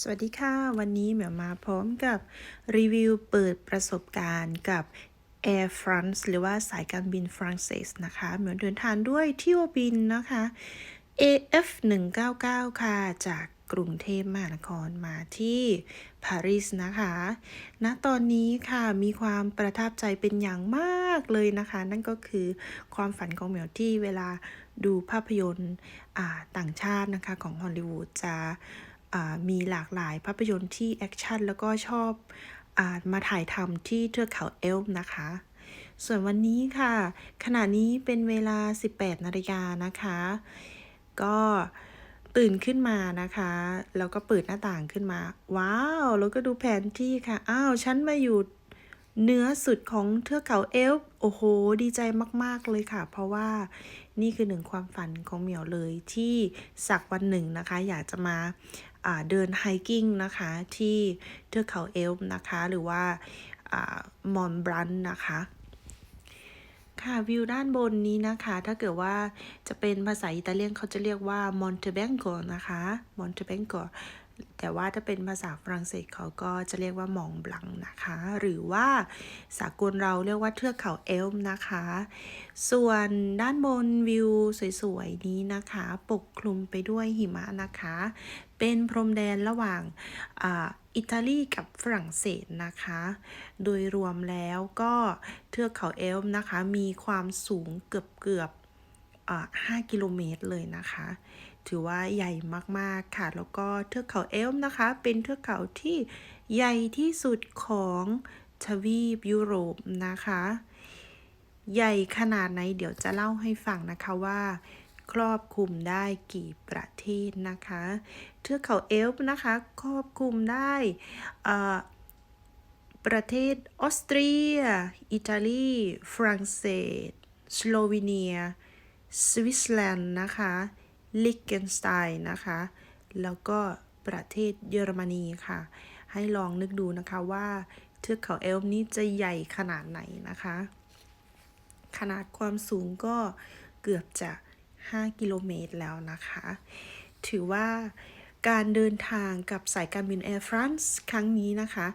สวัสดีค่ะ วันนี้เหมียวมาพร้อมกับรีวิวเปิดประสบการณ์กับ Air France หรือว่าสายการบินฝรั่งเศสนะคะ เหมียวเดินทางด้วยเที่ยวบินนะคะ AF 199ค่ะ จากกรุงเทพมหานครมาที่ปารีสนะคะณตอนนี้ค่ะมีความประทับใจเป็นอย่างมากเลยนะคะ นั่นก็คือความฝันของเหมียวที่เวลาดูภาพยนตร์ต่างชาตินะคะของฮอลลีวูดจะ มีหลากหลายภาพยนตร์ที่แอคชั่นแล้วก็ชอบอมาถ่ายทำที่เทือกเขาเอลป์นะคะ ส่วนวันนี้ค่ะ ขณะนี้เป็นเวลา 18นาฬิกานะคะ ก็ตื่นขึ้นมานะคะ แล้วก็เปิดหน้าต่างขึ้นมา ว้าว แล้วก็ดูแผนที่ค่ะ อ้าว ฉันมาอยู่ เนื้อสุดของเทือกเขาเอลป์โอ้โห ดีใจมาก ๆ เลยค่ะ เพราะว่านี่คือหนึ่งความฝันของเหมียวเลยที่สักวันหนึ่งนะคะ อยากจะมาเดินไฮกิ้งนะคะ ที่เทือกเขาเอลป์นะคะ หรือว่ามอนบรันนะคะค่ะวิวด้านบนนี้นะคะ ถ้าเกิดว่าจะเป็นภาษาอิตาเลียนเขาจะเรียกว่า Montebenco นะคะ Montebenco แต่ว่าถ้าเป็นภาษาฝรั่งเศสเขาก็จะเรียกว่ามองบลังนะคะ หรือว่าสากลเราเรียกว่าเทือกเขาเอลป์นะคะ ส่วนด้านบนวิวสวยๆนี้นะคะ ปกคลุมไปด้วยหิมะนะคะ เป็นพรมแดนระหว่างอ,อิตาลีกับฝรั่งเศสนะคะ โดยรวมแล้วก็เทือกเขาเอลป์นะคะ มีความสูงเกือบเกือบ 5 กิโลเมตรเลยนะคะ ถือว่าใหญ่มากๆค่ะ แล้วก็เทือกเขาเอลป์นะคะ เป็นเทือกเขาที่ใหญ่ที่สุดของทวีปยุโรปนะคะ ใหญ่ขนาดไหนเดี๋ยวจะเล่าให้ฟังนะคะว่า ครอบคลุมได้กี่ประเทศนะคะ เทือกเขาเอลป์นะคะ ครอบคลุมได้เอ่อประเทศออสเตรีย อิตาลี ฝรั่งเศส สโลวีเนีย สวิตเซอร์แลนด์นะคะลิกเกนสไตน์นะคะ แล้วก็ประเทศเยอรมนีค่ะ ให้ลองนึกดูนะคะว่าเทือกเขาเอลป์นี้จะใหญ่ขนาดไหนนะคะ ขนาดความสูงก็เกือบจะ 5 กิโลเมตรแล้วนะคะ ถือว่าการเดินทางกับสายการบิน Air France ครั้งนี้นะคะ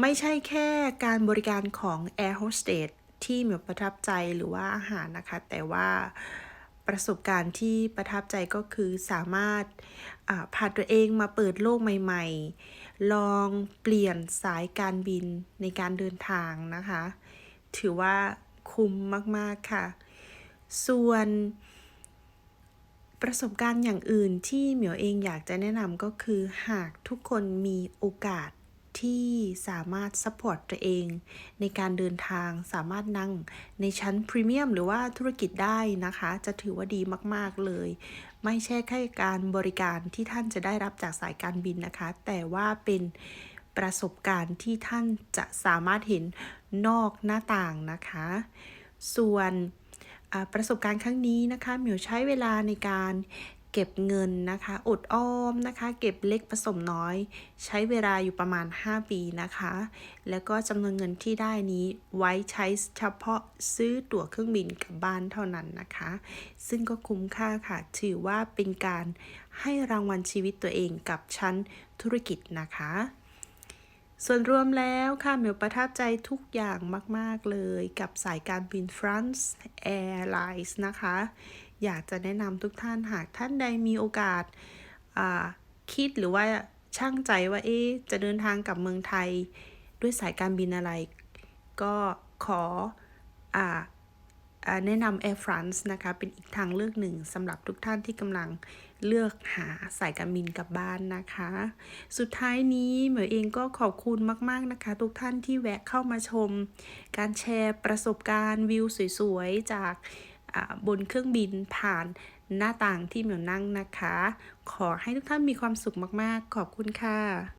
ไม่ใช่แค่การบริการของ Air Hostess ที่เหมียวประทับใจหรือว่าอาหารนะคะ แต่ว่าประสบการณ์ที่ประทับใจก็คือสามารถอ่าพาตัวเองมาเปิดโลกใหม่ๆ ลองเปลี่ยนสายการบินในการเดินทางนะคะ ถือว่าคุ้มมากๆค่ะ ส่วนประสบการณ์อย่างอื่นที่เหมียวเองอยากจะแนะนำก็คือหากทุกคนมีโอกาส ที่สามารถซัพพอร์ตตัวเอง ในการเดินทางสามารถนั่งในชั้นพรีเมียมหรือว่าธุรกิจได้นะคะ จะถือว่าดีมาก ๆ เลย ไม่ใช่แค่การบริการที่ท่านจะได้รับจากสายการบินนะคะ แต่ว่าเป็นประสบการณ์ที่ท่านจะสามารถเห็นนอกหน้าต่างนะคะ ส่วนประสบการณ์ครั้งนี้นะคะเหมียวใช้เวลาในการ เก็บเงินนะคะอดออมนะคะ เก็บเล็กผสมน้อย ใช้เวลาอยู่ประมาณ 5 ปีนะคะ แล้วก็จำนวนเงินที่ได้นี้ไว้ใช้เฉพาะซื้อตั๋วเครื่องบินกลับบ้านเท่านั้นนะคะ ซึ่งก็คุ้มค่าค่ะ ถือว่าเป็นการให้รางวัลชีวิตตัวเองกับชั้นธุรกิจนะคะส่วนรวมแล้วค่ะเหมียวประทับใจทุกอย่างมาก ๆ เลยกับสายการบิน France Airlines นะคะ อยากจะแนะนำทุกท่านหากท่านใดมีโอกาสาคิดหรือว่าช่างใจว่าเอ๊จะเดินทางกลับเมืองไทยด้วยสายการบินอะไร ก็ขอออแนะนำ Air France นะคะ เป็นอีกทางเลือกหนึ่งสำหรับทุกท่านที่กำลังเลือกหาสายการบินกลับบ้านนะคะ สุดท้ายนี้เหมยเองก็ขอบคุณมาก ๆ นะคะ ทุกท่านที่แวะเข้ามาชม การแชร์ประสบการณ์วิวสวย ๆ จาก บนเครื่องบินผ่านหน้าต่างที่เหมียวนั่งนะคะ ขอให้ทุกท่านมีความสุขมากๆ ขอบคุณค่ะ